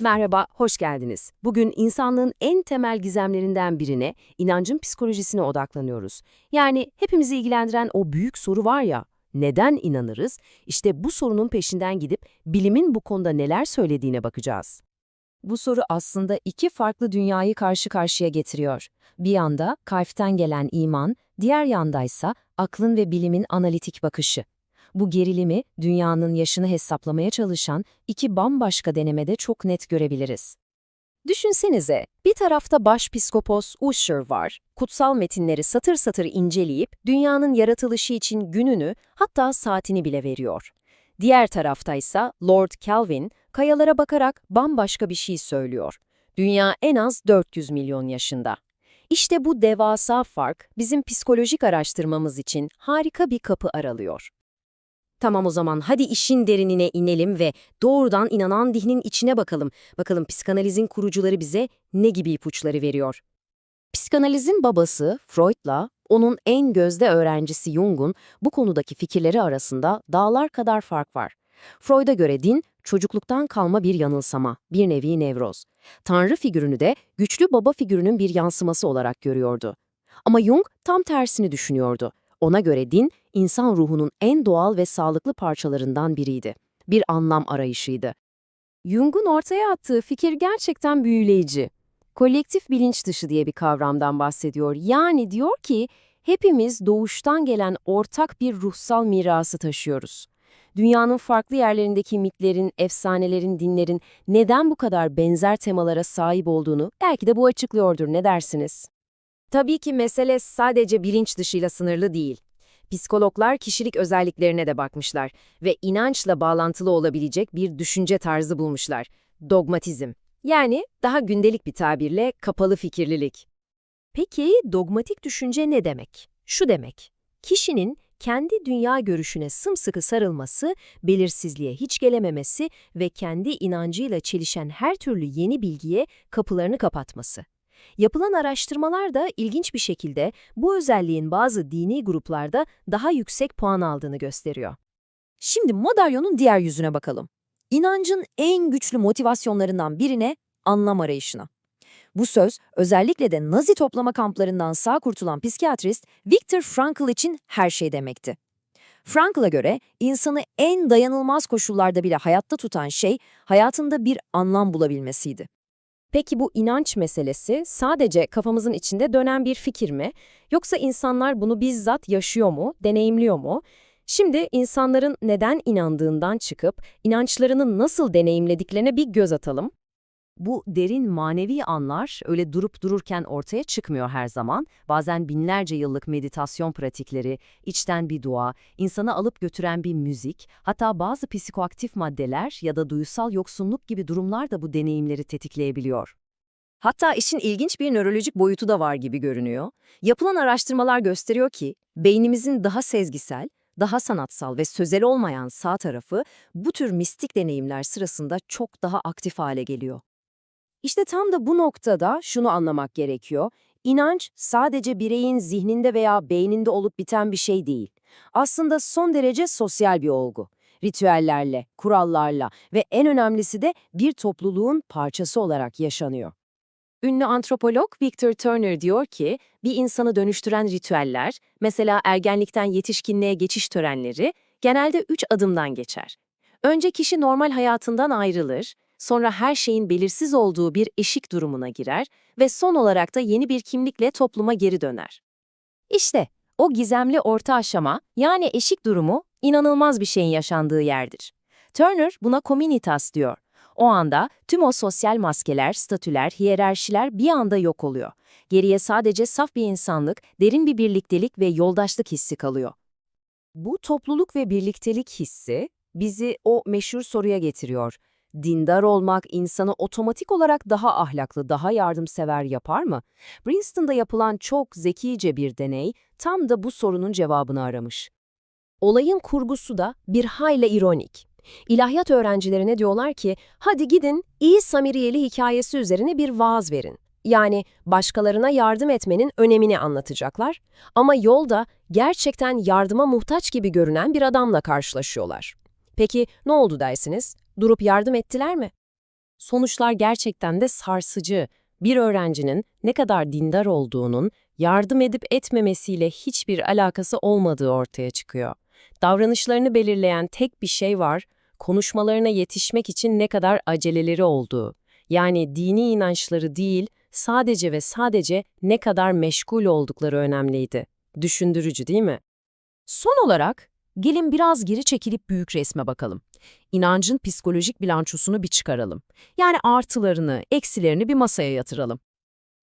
Merhaba, hoş geldiniz. Bugün insanlığın en temel gizemlerinden birine, inancın psikolojisine odaklanıyoruz. Yani hepimizi ilgilendiren o büyük soru var ya, neden inanırız? İşte bu sorunun peşinden gidip bilimin bu konuda neler söylediğine bakacağız. Bu soru aslında iki farklı dünyayı karşı karşıya getiriyor. Bir yanda kalpten gelen iman, diğer yandaysa aklın ve bilimin analitik bakışı. Bu gerilimi dünyanın yaşını hesaplamaya çalışan iki bambaşka denemede çok net görebiliriz. Düşünsenize, bir tarafta başpiskopos Usher var. Kutsal metinleri satır satır inceleyip dünyanın yaratılışı için gününü hatta saatini bile veriyor. Diğer taraftaysa Lord Kelvin kayalara bakarak bambaşka bir şey söylüyor. Dünya en az 400 milyon yaşında. İşte bu devasa fark bizim psikolojik araştırmamız için harika bir kapı aralıyor. Tamam o zaman hadi işin derinine inelim ve doğrudan inanan dihnin içine bakalım. Bakalım psikanalizin kurucuları bize ne gibi ipuçları veriyor. Psikanalizin babası Freud'la onun en gözde öğrencisi Jung'un bu konudaki fikirleri arasında dağlar kadar fark var. Freud'a göre din, çocukluktan kalma bir yanılsama, bir nevi nevroz. Tanrı figürünü de güçlü baba figürünün bir yansıması olarak görüyordu. Ama Jung tam tersini düşünüyordu. Ona göre din, insan ruhunun en doğal ve sağlıklı parçalarından biriydi. Bir anlam arayışıydı. Jung'un ortaya attığı fikir gerçekten büyüleyici. Kolektif bilinç dışı diye bir kavramdan bahsediyor. Yani diyor ki, hepimiz doğuştan gelen ortak bir ruhsal mirası taşıyoruz. Dünyanın farklı yerlerindeki mitlerin, efsanelerin, dinlerin neden bu kadar benzer temalara sahip olduğunu belki de bu açıklıyordur, ne dersiniz? Tabii ki mesele sadece bilinç dışıyla sınırlı değil. Psikologlar kişilik özelliklerine de bakmışlar ve inançla bağlantılı olabilecek bir düşünce tarzı bulmuşlar. Dogmatizm. Yani daha gündelik bir tabirle kapalı fikirlilik. Peki dogmatik düşünce ne demek? Şu demek, kişinin kendi dünya görüşüne sımsıkı sarılması, belirsizliğe hiç gelememesi ve kendi inancıyla çelişen her türlü yeni bilgiye kapılarını kapatması. Yapılan araştırmalar da ilginç bir şekilde bu özelliğin bazı dini gruplarda daha yüksek puan aldığını gösteriyor. Şimdi madalyonun diğer yüzüne bakalım. İnancın en güçlü motivasyonlarından birine anlam arayışına. Bu söz özellikle de Nazi toplama kamplarından sağ kurtulan psikiyatrist Viktor Frankl için her şey demekti. Frankl'a göre insanı en dayanılmaz koşullarda bile hayatta tutan şey hayatında bir anlam bulabilmesiydi. Peki bu inanç meselesi sadece kafamızın içinde dönen bir fikir mi? Yoksa insanlar bunu bizzat yaşıyor mu, deneyimliyor mu? Şimdi insanların neden inandığından çıkıp inançlarını nasıl deneyimlediklerine bir göz atalım. Bu derin manevi anlar öyle durup dururken ortaya çıkmıyor her zaman. Bazen binlerce yıllık meditasyon pratikleri, içten bir dua, insana alıp götüren bir müzik, hatta bazı psikoaktif maddeler ya da duysal yoksunluk gibi durumlar da bu deneyimleri tetikleyebiliyor. Hatta işin ilginç bir nörolojik boyutu da var gibi görünüyor. Yapılan araştırmalar gösteriyor ki beynimizin daha sezgisel, daha sanatsal ve sözel olmayan sağ tarafı bu tür mistik deneyimler sırasında çok daha aktif hale geliyor. İşte tam da bu noktada şunu anlamak gerekiyor. İnanç sadece bireyin zihninde veya beyninde olup biten bir şey değil. Aslında son derece sosyal bir olgu. Ritüellerle, kurallarla ve en önemlisi de bir topluluğun parçası olarak yaşanıyor. Ünlü antropolog Victor Turner diyor ki, bir insanı dönüştüren ritüeller, mesela ergenlikten yetişkinliğe geçiş törenleri, genelde üç adımdan geçer. Önce kişi normal hayatından ayrılır, sonra her şeyin belirsiz olduğu bir eşik durumuna girer ve son olarak da yeni bir kimlikle topluma geri döner. İşte o gizemli orta aşama yani eşik durumu inanılmaz bir şeyin yaşandığı yerdir. Turner buna communitas diyor. O anda tüm o sosyal maskeler, statüler, hiyerarşiler bir anda yok oluyor. Geriye sadece saf bir insanlık, derin bir birliktelik ve yoldaşlık hissi kalıyor. Bu topluluk ve birliktelik hissi bizi o meşhur soruya getiriyor. Dindar olmak insanı otomatik olarak daha ahlaklı, daha yardımsever yapar mı? Princeton'da yapılan çok zekice bir deney tam da bu sorunun cevabını aramış. Olayın kurgusu da bir hayli ironik. İlahiyat öğrencilerine diyorlar ki, hadi gidin iyi Samiriyeli hikayesi üzerine bir vaaz verin. Yani başkalarına yardım etmenin önemini anlatacaklar ama yolda gerçekten yardıma muhtaç gibi görünen bir adamla karşılaşıyorlar. Peki ne oldu dersiniz? Durup yardım ettiler mi? Sonuçlar gerçekten de sarsıcı. Bir öğrencinin ne kadar dindar olduğunun yardım edip etmemesiyle hiçbir alakası olmadığı ortaya çıkıyor. Davranışlarını belirleyen tek bir şey var, konuşmalarına yetişmek için ne kadar aceleleri olduğu. Yani dini inançları değil, sadece ve sadece ne kadar meşgul oldukları önemliydi. Düşündürücü değil mi? Son olarak gelin biraz geri çekilip büyük resme bakalım. İnancın psikolojik bilançosunu bir çıkaralım. Yani artılarını, eksilerini bir masaya yatıralım.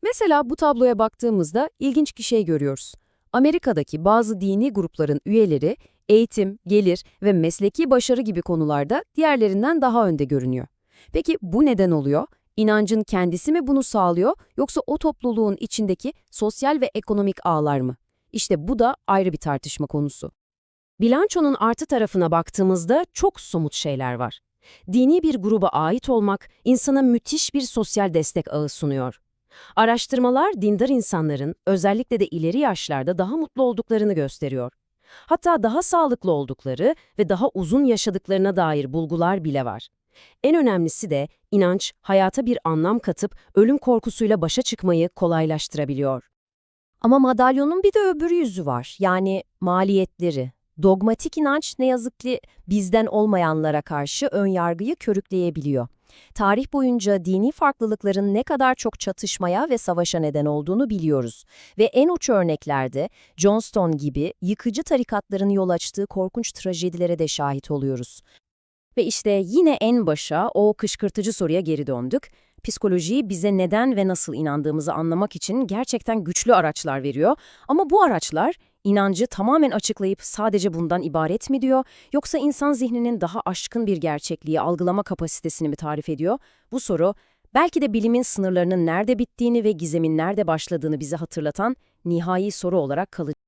Mesela bu tabloya baktığımızda ilginç bir şey görüyoruz. Amerika'daki bazı dini grupların üyeleri eğitim, gelir ve mesleki başarı gibi konularda diğerlerinden daha önde görünüyor. Peki bu neden oluyor? İnancın kendisi mi bunu sağlıyor yoksa o topluluğun içindeki sosyal ve ekonomik ağlar mı? İşte bu da ayrı bir tartışma konusu. Bilançonun artı tarafına baktığımızda çok somut şeyler var. Dini bir gruba ait olmak insana müthiş bir sosyal destek ağı sunuyor. Araştırmalar dindar insanların özellikle de ileri yaşlarda daha mutlu olduklarını gösteriyor. Hatta daha sağlıklı oldukları ve daha uzun yaşadıklarına dair bulgular bile var. En önemlisi de inanç hayata bir anlam katıp ölüm korkusuyla başa çıkmayı kolaylaştırabiliyor. Ama madalyonun bir de öbür yüzü var. Yani maliyetleri. Dogmatik inanç ne yazık ki bizden olmayanlara karşı ön yargıyı körükleyebiliyor. Tarih boyunca dini farklılıkların ne kadar çok çatışmaya ve savaşa neden olduğunu biliyoruz. Ve en uç örneklerde Johnston gibi yıkıcı tarikatların yol açtığı korkunç trajedilere de şahit oluyoruz. Ve işte yine en başa o kışkırtıcı soruya geri döndük. Psikoloji bize neden ve nasıl inandığımızı anlamak için gerçekten güçlü araçlar veriyor. Ama bu araçlar inancı tamamen açıklayıp sadece bundan ibaret mi diyor, yoksa insan zihninin daha aşkın bir gerçekliği algılama kapasitesini mi tarif ediyor? Bu soru belki de bilimin sınırlarının nerede bittiğini ve gizemin nerede başladığını bize hatırlatan nihai soru olarak kalacak.